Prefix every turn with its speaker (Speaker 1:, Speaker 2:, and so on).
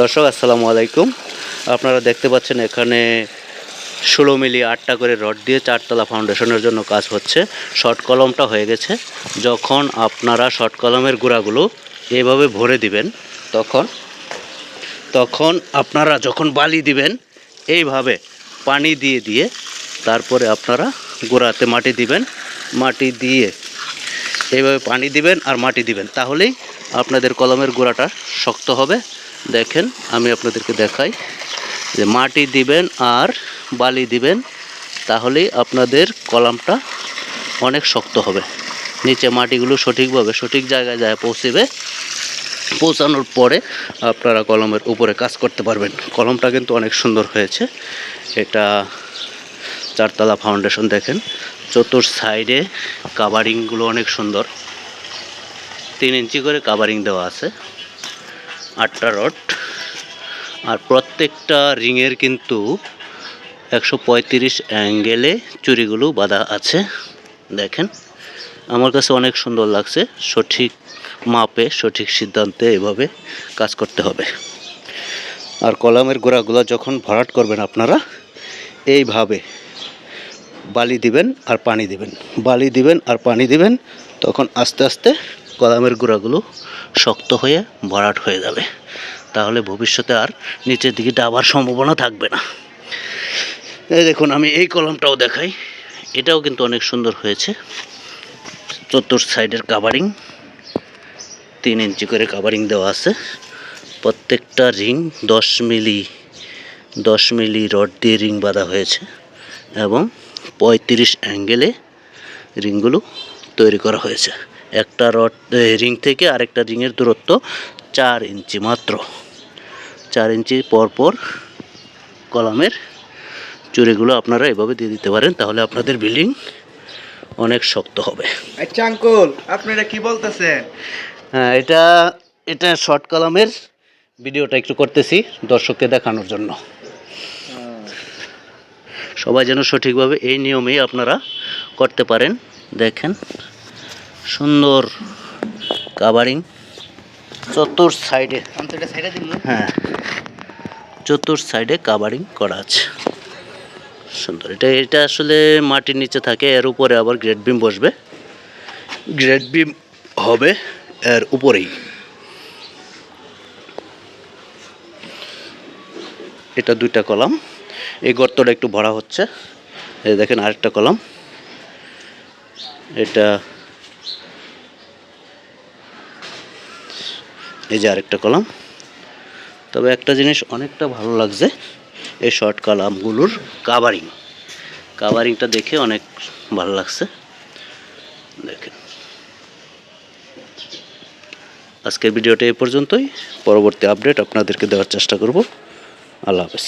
Speaker 1: দর্শক, আসসালামু আলাইকুম। আপনারা দেখতে পাচ্ছেন এখানে ষোলো মিলি আটটা করে রড দিয়ে চারতলা ফাউন্ডেশনের জন্য কাজ হচ্ছে। শর্ট কলমটা হয়ে গেছে। যখন আপনারা শর্ট কলমের গুঁড়াগুলো এভাবে ভরে দিবেন, তখন তখন আপনারা যখন বালি দিবেন, এইভাবে পানি দিয়ে দিয়ে তারপরে আপনারা গোড়াতে মাটি দিবেন। মাটি দিয়ে এইভাবে পানি দিবেন আর মাটি দিবেন। তাহলেই আপনাদের কলমের গোড়াটা শক্ত হবে। দেখেন, আমি আপনাদেরকে দেখাই যে মাটি দিবেন আর বালি দিবেন তাহলেই আপনাদের কলামটা অনেক শক্ত হবে। নিচে মাটিগুলো সঠিকভাবে সঠিক জায়গায় যায় পৌঁছবে, পৌঁছানোর পরে আপনারা কলমের উপরে কাজ করতে পারবেন। কলমটা কিন্তু অনেক সুন্দর হয়েছে। এটা চারতলা ফাউন্ডেশন দেখেন, চতুর সাইডে কাভারিংগুলো অনেক সুন্দর। তিন ইঞ্চি করে কাভারিং দেওয়া আছে। আটটা রড। আর প্রত্যেকটা রিংয়ের কিন্তু একশো পঁয়ত্রিশ অ্যাঙ্গেলে চুরিগুলো বাঁধা আছে। দেখেন, আমার কাছে অনেক সুন্দর লাগছে। সঠিক মাপে, সঠিক সিদ্ধান্তে এভাবে কাজ করতে হবে। আর কলামের গোড়াগুলো যখন ভরাট করবেন আপনারা, এইভাবে বালি দিবেন আর পানি দিবেন। বালি দিবেন আর পানি দিবেন, তখন আস্তে আস্তে কলামের গুঁড়াগুলো শক্ত হয়ে ভরাট হয়ে যাবে। তাহলে ভবিষ্যতে আর নিচের দিকে ডাবার সম্ভাবনা থাকবে না। এই দেখুন, আমি এই কলমটাও দেখাই। এটাও কিন্তু অনেক সুন্দর হয়েছে। চতুর সাইডের কাভারিং তিন ইঞ্চি করে কাভারিং দেওয়া আছে। প্রত্যেকটা রিং দশ মিলি দশ মিলি রড দিয়ে রিং বাঁধা হয়েছে এবং পঁয়ত্রিশ অ্যাঙ্গেলে রিংগুলো তৈরি করা হয়েছে। একটা রড রিং থেকে আরেকটা রিংয়ের দূরত্ব চার ইঞ্চি মাত্র। চার ইঞ্চি পর পর কলামের চুরিগুলো আপনারা এভাবে দিয়ে দিতে পারেন তাহলে আপনাদের বিল্ডিং অনেক শক্ত হবে।
Speaker 2: আচ্ছা আঙ্কুল আপনারা কি বলতেছেন?
Speaker 1: হ্যাঁ এটা এটা শর্ট কলামের ভিডিওটা একটু করতেছি দর্শককে দেখানোর জন্য। সবাই যেন সঠিকভাবে এই নিয়মেই আপনারা করতে পারেন দেখেন। সুন্দর কাভারিং চতুর সাইডে হ্যাঁ চতুর সাইডে কাভারিং করা আছে। সুন্দর এটা এটা আসলে মাটির নিচে থাকে এর উপরে আবার গ্রেড বিম বসবে। গ্রেড বিম হবে এর উপরেই। এটা দুইটা কলাম। এই গর্তটা একটু ভরা হচ্ছে। এই দেখেন আরেকটা কলাম। এটা এই যে আরেকটা কলাম। তবে একটা জিনিস অনেকটা ভালো লাগছে, এই শর্ট কলামগুলোর কাভারিং কাভারিংটা দেখে অনেক ভালো লাগছে। দেখেন। আজকের ভিডিওটা এ পর্যন্তই। পরবর্তী আপডেট আপনাদেরকে দেওয়ার চেষ্টা করব। আল্লাহ হাফেজ।